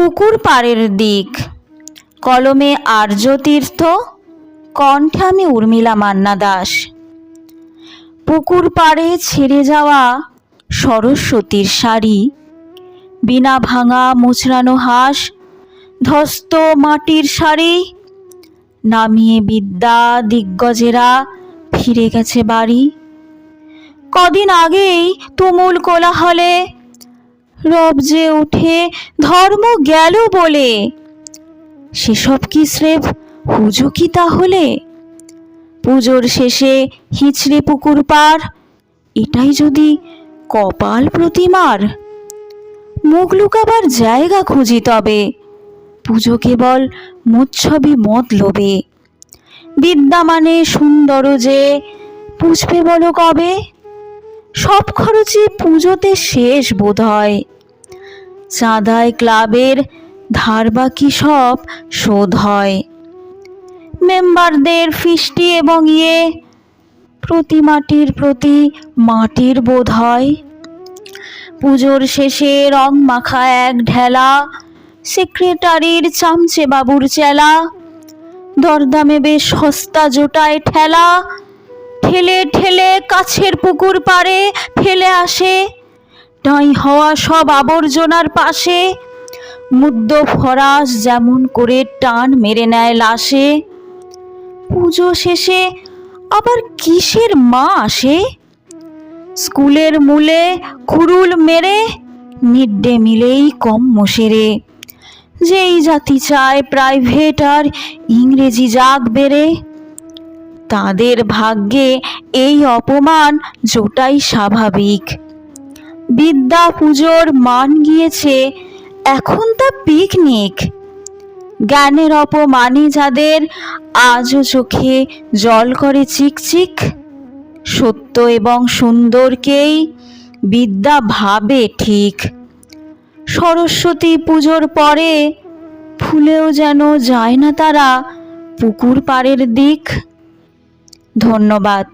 পুকুর দিক। কলমে আর্য তীর্থ কণ্ঠে আমি উর্মিলা মান্না দাস। পুকুর পাড়ে ছেড়ে যাওয়া সরস্বতীর শাড়ি, বিনা ভাঙা মুচড়ানো হাঁস, ধস্ত মাটির শাড়ি, নামিয়ে বিদ্যা দিগ্গজেরা ফিরে গেছে বাড়ি। কদিন আগেই তুমুল কোলাহলে রব যে উঠে ধর্ম গেল বলে। সেসব কি স্রেফ হুজো কি তাহলে? পুজোর শেষে হিচড়ে পুকুর পার, এটাই যদি কপাল প্রতিমার। মুখ লুকাবার জায়গা খুঁজি তবে, পুজো কেবল মুচ্ছবি মত লোবে বিদ্যা মানে সুন্দর যে বুঝবে বলো কবে? সব খরচে পুজোতে শেষ বোধ হয় চাঁদায় ক্লাবের ধার বাকি সব শোধ হয়। মেম্বারদের ফিস্টি এবং ইয়ে প্রতি মাটির প্রতি মাটির বোধ হয়। পুজোর শেষে রং মাখা এক ঢেলা, সেক্রেটারির চামচে বাবুর চেলা, দরদামে বেশ সস্তা জোটায় ঠেলা, ঠেলে ঠেলে কাছের পুকুর পাড়ে ফেলে আসে টাই হওয়া সব আবর্জনার পাশে। মুদ্দ ফরাস যেমন করে টান মেরে নেয় লাশে। পুজো শেষে আবার কিসের মা আসে? স্কুলের মূলে খুরুল মেরে মিড ডে মিলেই কম মশেরে। যেই জাতি চায় প্রাইভেট আর ইংরেজি জাগ বেড়ে। তাদের ভাগ্যে এই অপমান জোটাই স্বাভাবিক। বিদ্যা পুজোর মান গিয়েছে, এখন তা পিকনিক। জ্ঞানের অপমানে যাদের আজও চোখে জল করে চিকচিক, সত্য এবং সুন্দরকেই বিদ্যা ভাবে ঠিক। সরস্বতী পুজোর পরে ফুলেও যেন যায় না তারা পুকুর পাড়ের দিক। ধন্যবাদ।